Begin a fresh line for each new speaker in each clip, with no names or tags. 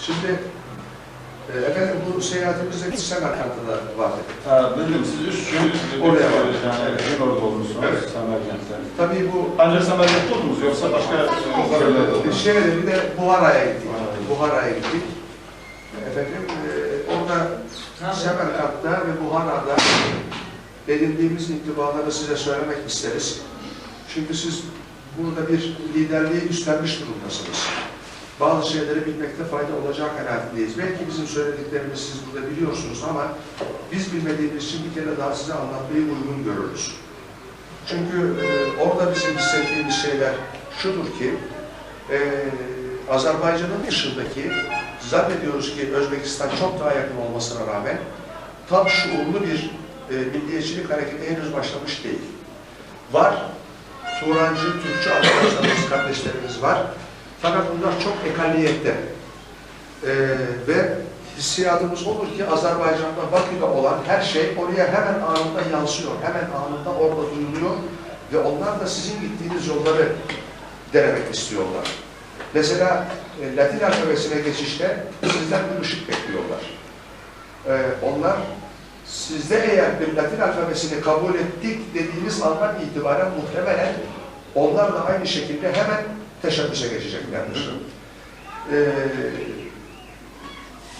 Şimdi e, efendim bu seyahatimizde Semerkant'ta vardı.
Ha, bildim siz üç gün
Oraya var.
yani
Evet.
gün orada olmuşsunuz
Evet.
Semerkent'te.
Tabii bu
Ancak Semerkent'te oldunuz yoksa başka
e, şeye bir de Buhara'ya gittik.
Buhara'ya.
Gittik. Efendim e, orada Semerkant'ta ve Buhara'da edindiğimiz intibaları size söylemek isteriz. Çünkü siz burada bir liderliği üstlenmiş durumdasınız. Bazı şeyleri bilmekte fayda olacağı kanaatindeyiz. Belki bizim söylediklerimizi siz burada biliyorsunuz ama biz bilmediğimiz için bir kere daha size anlatmayı uygun görürüz. Çünkü e, orada bizim hissettiğimiz şeyler şudur ki, e, Azerbaycan'ın dışındaki, zannediyoruz ki Özbekistan çok daha yakın olmasına rağmen, tam şuurlu bir e, milliyetçilik hareketi henüz başlamış değil. Var, Turancı, Türkçü arkadaşlarımız, kardeşlerimiz var. Fakat bunlar çok ekaliyette. E, ve hissiyatımız olur ki Azerbaycan'da, Bakü'de olan her şey oraya hemen anında yansıyor, hemen anında orada duyuluyor ve onlar da sizin gittiğiniz yolları denemek istiyorlar. Mesela e, Latin alfabesine geçişte sizden bir ışık bekliyorlar. E, onlar sizde eğer bir Latin alfabesini kabul ettik dediğiniz andan itibaren muhtemelen onlar da aynı şekilde hemen teşebbüse geçeceklerdir. E,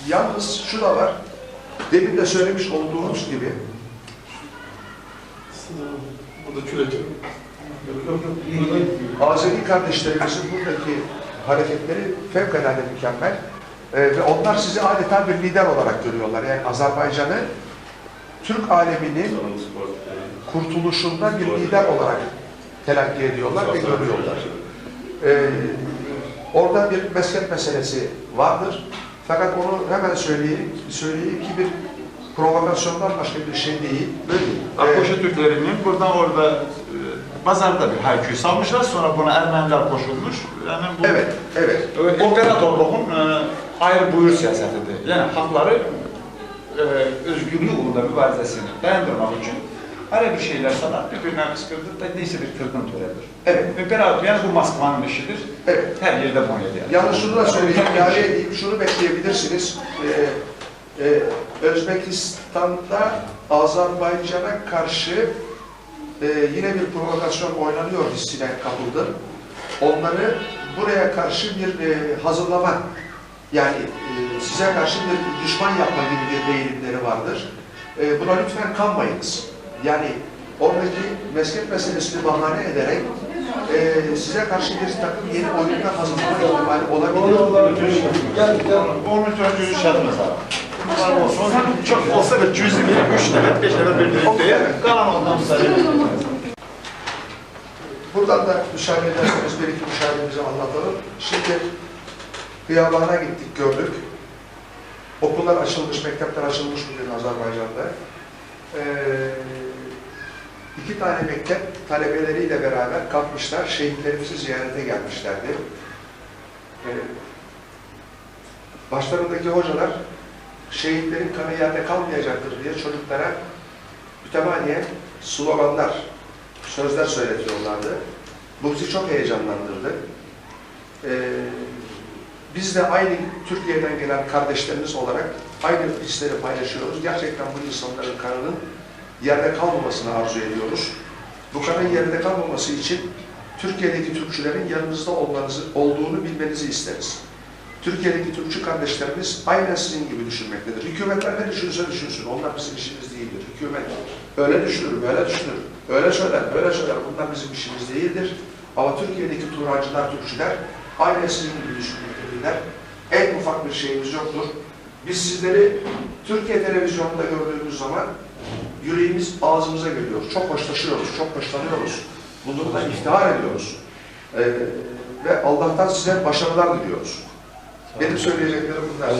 yalnız şu da var, demin de söylemiş olduğunuz gibi
Burada küreci.
Azeri kardeşlerimizin buradaki hareketleri fevkalade mükemmel. Ee, ve onlar sizi adeta bir lider olarak görüyorlar. Yani Azerbaycan'ı Türk aleminin kurtuluşunda bir lider olarak telakki ediyorlar ve görüyorlar. Ee, orada bir mesket meselesi vardır. Fakat onu hemen söyleyeyim, söyleyeyim ki bir provokasyondan başka bir şey değil. Ee,
Akkoşu Türklerinin buradan orada e, pazarda bir hayküyü salmışlar. Sonra buna Ermeniler koşulmuş. Yani bu
evet, evet.
e, imparatorluğun e, ayrı buyur siyasetidir. Yani hakları e, özgürlüğü uğrunda mübarizesini dayandırmak için her bir şeyler sanar, birbirine kıskırdır da neyse bir kırgın töredir.
Evet.
İmparator, yani bu Moskva'nın işidir.
Evet.
Her yerde bunu ediyor.
Yalnız şunu da söyleyeyim, ilave edeyim, şunu bekleyebilirsiniz. Ee, e, Özbekistan'da Azerbaycan'a karşı e, yine bir provokasyon oynanıyor hissine kapıldı. Onları buraya karşı bir e, hazırlama, yani e, size karşı bir düşman yapma gibi bir eğilimleri vardır. E, buna lütfen kanmayınız. Yani oradaki mesket meselesini bahane ederek e, size karşı bir takım yeni oyunlar hazırlama ihtimali olabilir.
Gel gel.
Onun çocuğu var. Var olsun. Çok olsa da cüzü bir, üç tane, beş tane bir diye kalan ondan sonra.
Buradan da müsaade ederseniz bir iki müşavirimizi anlatalım. Şimdi Kıyabağına gittik, gördük. Okullar açılmış, mektepler açılmış bugün Azerbaycan'da. Ee, iki tane mektep talebeleriyle beraber kalkmışlar, şehitlerimizi ziyarete gelmişlerdi. Ee, başlarındaki hocalar şehitlerin kanı yerde kalmayacaktır diye çocuklara mütemadiyen sloganlar, sözler söyletiyorlardı. Bu bizi çok heyecanlandırdı. Ee, biz de aynı Türkiye'den gelen kardeşlerimiz olarak aynı hisleri paylaşıyoruz. Gerçekten bu insanların kanının yerde kalmamasını arzu ediyoruz. Bu kanın yerde kalmaması için Türkiye'deki Türkçülerin yanınızda olmanızı, olduğunu bilmenizi isteriz. Türkiye'deki Türkçü kardeşlerimiz aynen sizin gibi düşünmektedir. Hükümetler ne düşünürse düşünsün, onlar bizim işimiz değildir. Hükümet öyle düşünür, böyle düşünür, öyle söyler, böyle söyler, bunlar bizim işimiz değildir. Ama Türkiye'deki Turancılar, Türkçüler aynen sizin gibi düşünmektedirler. En ufak bir şeyimiz yoktur. Biz sizleri Türkiye televizyonunda gördüğümüz zaman yüreğimiz ağzımıza geliyor. Çok hoşlaşıyoruz, çok hoşlanıyoruz. Bundan iftihar ediyoruz. Ee, ve Allah'tan size başarılar diliyoruz. Benim söyleyeceklerim bunlar.